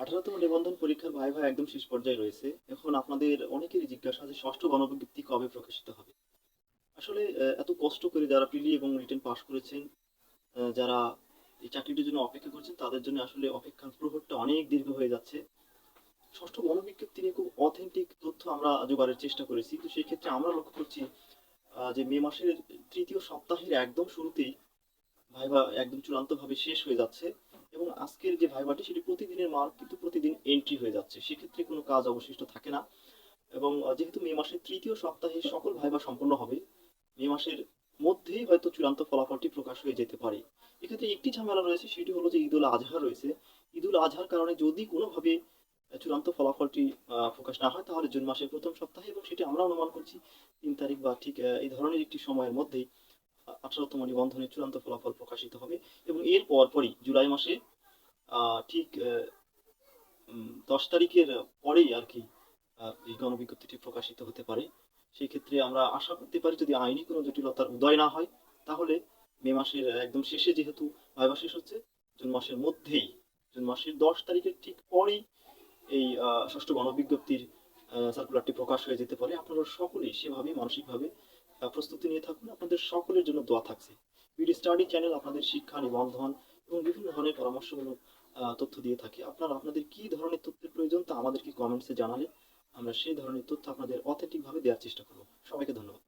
আঠারোতম নিবন্ধন পরীক্ষার ভাইভা একদম শেষ পর্যায়ে রয়েছে। এখন আপনাদের অনেকেরই জিজ্ঞাসা যে ষষ্ঠ গণবিজ্ঞপ্তি কবে প্রকাশিত হবে? আসলে এত কষ্ট করে যারা প্রিলি এবং রিটেন পাস করেছেন যারা এই চাকরিটির জন্য অপেক্ষা করছেন, তাদের জন্য আসলে অপেক্ষার প্রহরটা অনেক দীর্ঘ হয়ে যাচ্ছে। ষষ্ঠ গণবিজ্ঞপ্তি নিয়ে খুব অথেন্টিক তথ্য আমরা জোগাড়ের চেষ্টা করেছি। তো সেই ক্ষেত্রে আমরা লক্ষ্য করছি যে মে মাসের তৃতীয় সপ্তাহের একদম শুরুতেই ভাইভা একদম চূড়ান্তভাবে শেষ হয়ে যাচ্ছে। এবং আজকের যে ভাইভাটি সেটি প্রতিদিনের মার্ক কিন্তু প্রতিদিন এন্ট্রি হয়ে যাচ্ছে। সেক্ষেত্রে কোনো কাজ অবশিষ্ট থাকে না এবং যেহেতু মে মাসের তৃতীয় সপ্তাহে সকল ভাইভা সম্পন্ন হবে, মে মাসের মধ্যেই হয়তো চূড়ান্ত ফলাফলটি প্রকাশ হয়ে যেতে পারে। এক্ষেত্রে একটি ঝামেলা রয়েছে, সেটি হলো যে ঈদুল আজহা রয়েছে। ঈদুল আজহার কারণে যদি কোনোভাবে চূড়ান্ত ফলাফলটি প্রকাশ না হয়, তাহলে জুন মাসের প্রথম সপ্তাহে এবং সেটি আমরা অনুমান করছি তিন তারিখ বা ঠিক এই ধরনের একটি সময়ের মধ্যেই আঠারোতম নিবন্ধনের চূড়ান্ত ফলাফল প্রকাশিত হবে এবং এর পরপরই জুলাই মাসে ঠিক দশ তারিখের পরেই আর কি এই গণবিজ্ঞপ্তিটি প্রকাশিত হতে পারে। সেই ক্ষেত্রে আমরা আশা করতে পারি যদি আইনি কোনো জটিলতার উদয় না হয়, তাহলে মে মাসের একদম শেষে যেহেতু ভাইবা শেষ হচ্ছে, জুন মাসের মধ্যেই, জুন মাসের দশ তারিখের ঠিক পরেই এই ষষ্ঠ গণবিজ্ঞপ্তির সার্কুলারটি প্রকাশ হয়ে যেতে পারে। আপনারা সকলেই সেভাবে মানসিকভাবে প্রস্তুতি নিয়ে থাকুন। আপনাদের সকলের জন্য দোয়া থাকছে। বিডি স্টাডি চ্যানেল আপনাদের শিক্ষা, নিবন্ধন এবং বিভিন্ন ধরনের পরামর্শমূলক তথ্য দিয়ে থাকে। আপনার আপনাদের কি ধরনের তথ্যের প্রয়োজন তা আমাদেরকে কমেন্টসে জানালে আমরা সেই ধরনের তথ্য আপনাদের অথেন্টিকভাবে দেওয়ার চেষ্টা করব। সবাইকে ধন্যবাদ।